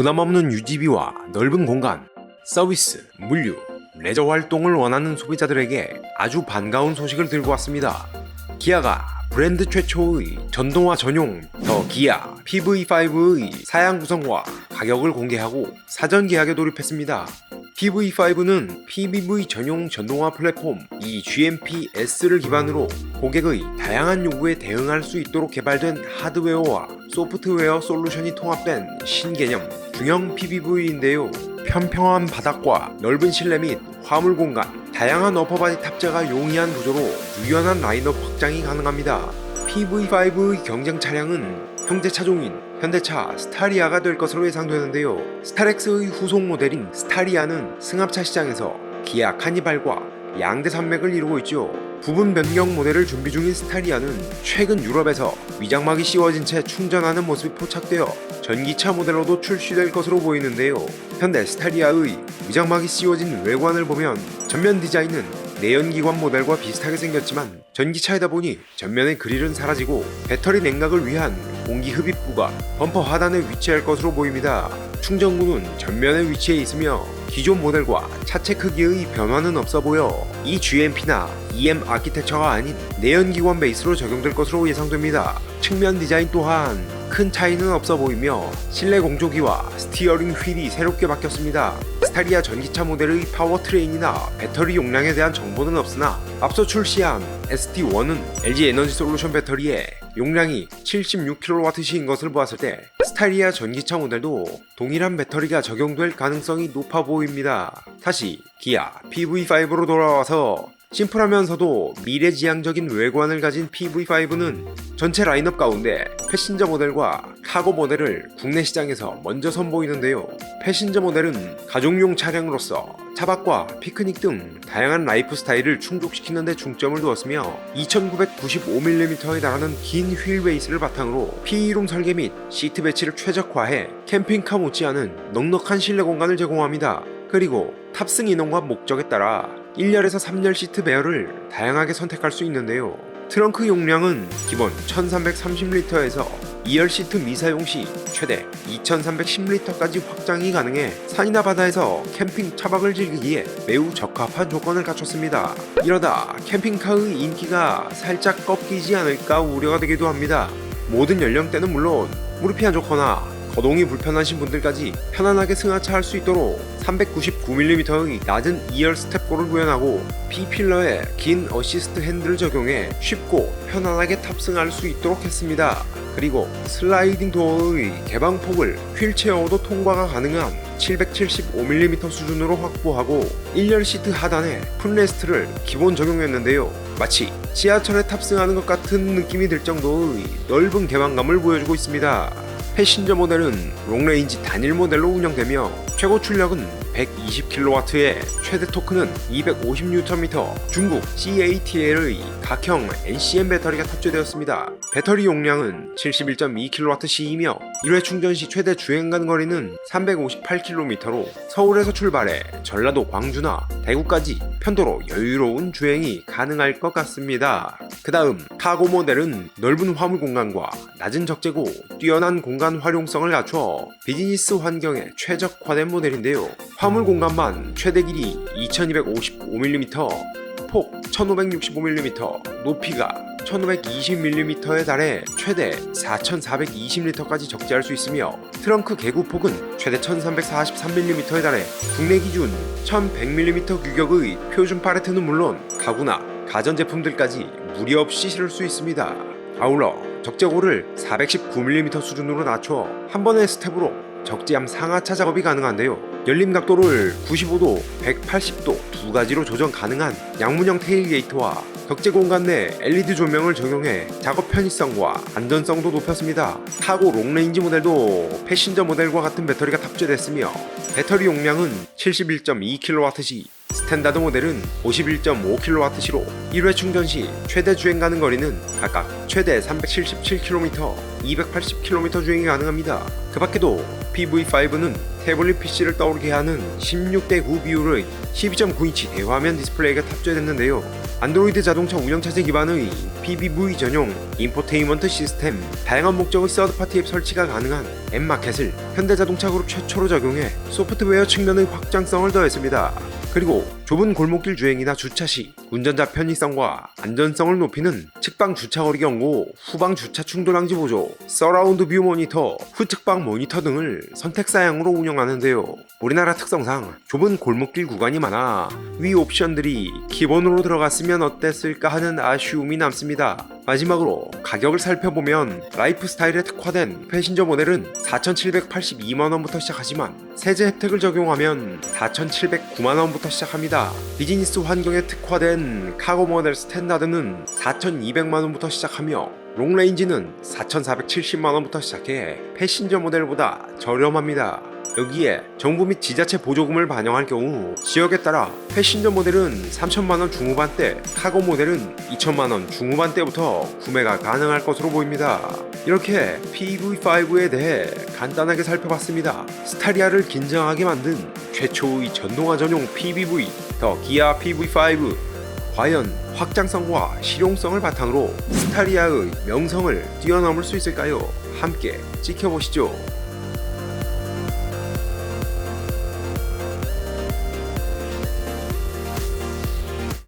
부담 없는 유지비와 넓은 공간, 서비스, 물류, 레저 활동을 원하는 소비자들에게 아주 반가운 소식을 들고 왔습니다. 기아가 브랜드 최초의 전동화 전용 더 기아 PV5의 사양 구성과 가격을 공개하고 사전 계약에 돌입했습니다. PV5는 PBV 전용 전동화 플랫폼 이 GMP-S를 기반으로 고객의 다양한 요구에 대응할 수 있도록 개발된 하드웨어와 소프트웨어 솔루션이 통합된 신개념 중형 PBV인데요. 평평한 바닥과 넓은 실내 및 화물 공간, 다양한 어퍼바디 탑재가 용이한 구조로 유연한 라인업 확장이 가능합니다. PV5의 경쟁 차량은 형제 차종인 현대차 스타리아가 될 것으로 예상되는데요. 스타렉스의 후속 모델인 스타리아는 승합차 시장에서 기아 카니발과 양대 산맥을 이루고 있죠. 부분 변경 모델을 준비 중인 스타리아는 최근 유럽에서 위장막이 씌워진 채 충전하는 모습이 포착되어 전기차 모델로도 출시될 것으로 보이는데요. 현대 스타리아의 위장막이 씌워진 외관을 보면 전면 디자인은 내연기관 모델과 비슷하게 생겼지만 전기차이다 보니 전면의 그릴은 사라지고 배터리 냉각을 위한 공기 흡입구가 범퍼 하단에 위치할 것으로 보입니다. 충전구는 전면에 위치해 있으며 기존 모델과 차체 크기의 변화는 없어 보여 이 GMP나 EM 아키텍처가 아닌 내연기관 베이스로 적용될 것으로 예상됩니다. 측면 디자인 또한 큰 차이는 없어 보이며 실내 공조기와 스티어링 휠이 새롭게 바뀌었습니다. 스타리아 전기차 모델의 파워트레인이나 배터리 용량에 대한 정보는 없으나 앞서 출시한 ST1은 LG 에너지 솔루션 배터리에 용량이 76kWh인 것을 보았을 때 스타리아 전기차 모델도 동일한 배터리가 적용될 가능성이 높아 보입니다. 다시 기아 PV5로 돌아와서 심플하면서도 미래지향적인 외관을 가진 PV5는 전체 라인업 가운데 패신저 모델과 카고 모델을 국내 시장에서 먼저 선보이는데요. 패신저 모델은 가족용 차량으로서 차박과 피크닉 등 다양한 라이프 스타일을 충족시키는 데 중점을 두었으며 2995mm에 달하는 긴 휠 베이스를 바탕으로 P룸 설계 및 시트 배치를 최적화해 캠핑카 못지않은 넉넉한 실내 공간을 제공합니다. 그리고 탑승 인원과 목적에 따라 1열에서 3열 시트 배열을 다양하게 선택할 수 있는데요. 트렁크 용량은 기본 1330리터에서 2열 시트 미사용 시 최대 2310리터까지 확장이 가능해 산이나 바다에서 캠핑 차박을 즐기기에 매우 적합한 조건을 갖췄습니다. 이러다 캠핑카의 인기가 살짝 꺾이지 않을까 우려가 되기도 합니다. 모든 연령대는 물론 무릎이 안 좋거나 거동이 불편하신 분들까지 편안하게 승하차 할 수 있도록 399mm의 낮은 2열 스텝고를 구현하고 B필러에 긴 어시스트 핸들을 적용해 쉽고 편안하게 탑승할 수 있도록 했습니다. 그리고 슬라이딩 도어의 개방폭을 휠체어도 통과가 가능한 775mm 수준으로 확보하고 1열 시트 하단에 풋레스트를 기본 적용했는데요. 마치 지하철에 탑승하는 것 같은 느낌이 들 정도의 넓은 개방감을 보여주고 있습니다. 패신저 모델은 롱레인지 단일 모델로 운영되며 최고 출력은 120kW에 최대 토크는 250Nm 중국 CATL의 각형 NCM 배터리가 탑재되었습니다. 배터리 용량은 71.2kWh이며 1회 충전 시 최대 주행간 거리는 358km로 서울에서 출발해 전라도 광주나 대구까지 편도로 여유로운 주행이 가능할 것 같습니다. 그 다음 카고 모델은 넓은 화물 공간과 낮은 적재고 뛰어난 공간 활용성을 갖춰 비즈니스 환경에 최적화된 모델인데요. 화물 공간만 최대 길이 2255mm, 폭 1565mm, 높이가 1520mm에 달해 최대 4420리터까지 적재할 수 있으며 트렁크 개구 폭은 최대 1343mm에 달해 국내 기준 1100mm 규격의 표준 팔레트는 물론 가구나 가전제품들까지 무리 없이 실을 수 있습니다. 아울러 적재고를 419mm 수준으로 낮춰 한 번의 스텝으로 적재함 상하차 작업이 가능한데요. 열림 각도를 95도, 180도 두 가지로 조정 가능한 양문형 테일 게이트와 적재 공간 내 LED 조명을 적용해 작업 편의성과 안전성도 높였습니다. 타고 롱레인지 모델도 패신저 모델과 같은 배터리가 탑재됐으며 배터리 용량은 71.2kWh 스탠다드 모델은 51.5kWh로 1회 충전 시 최대 주행 가능 거리는 각각 최대 377km, 280km 주행이 가능합니다. 그 밖에도 PV5는 태블릿 PC를 떠오르게 하는 16대 9 비율의 12.9인치 대화면 디스플레이가 탑재됐는데요. 안드로이드 자동차 운영 차체 기반의 PBV 전용 인포테인먼트 시스템, 다양한 목적의 서드파티 앱 설치가 가능한 앱마켓을 현대자동차 그룹 최초로 적용해 소프트웨어 측면의 확장성을 더했습니다. 그리고 좁은 골목길 주행이나 주차 시 운전자 편의성과 안전성을 높이는 측방 주차거리 경고, 후방 주차 충돌 방지 보조, 서라운드 뷰 모니터, 후측방 모니터 등을 선택 사양으로 운영하는데요. 우리나라 특성상 좁은 골목길 구간이 많아 위 옵션들이 기본으로 들어갔으면 어땠을까 하는 아쉬움이 남습니다. 마지막으로 가격을 살펴보면 라이프 스타일에 특화된 패신저 모델은 4,782만원부터 시작하지만 세제 혜택을 적용하면 4,709만원부터 시작합니다. 비즈니스 환경에 특화된 카고 모델 스탠다드는 4,200만원부터 시작하며 롱레인지는 4,470만원부터 시작해 패신저 모델보다 저렴합니다. 여기에 정부 및 지자체 보조금을 반영할 경우 지역에 따라 패신저 모델은 3천만원 중후반대, 카고 모델은 2천만원 중후반대부터 구매가 가능할 것으로 보입니다. 이렇게 PV5에 대해 간단하게 살펴봤습니다. 스타리아를 긴장하게 만든 최초의 전동화 전용 PBV, 더 기아 PV5 과연 확장성과 실용성을 바탕으로 스타리아의 명성을 뛰어넘을 수 있을까요? 함께 지켜보시죠.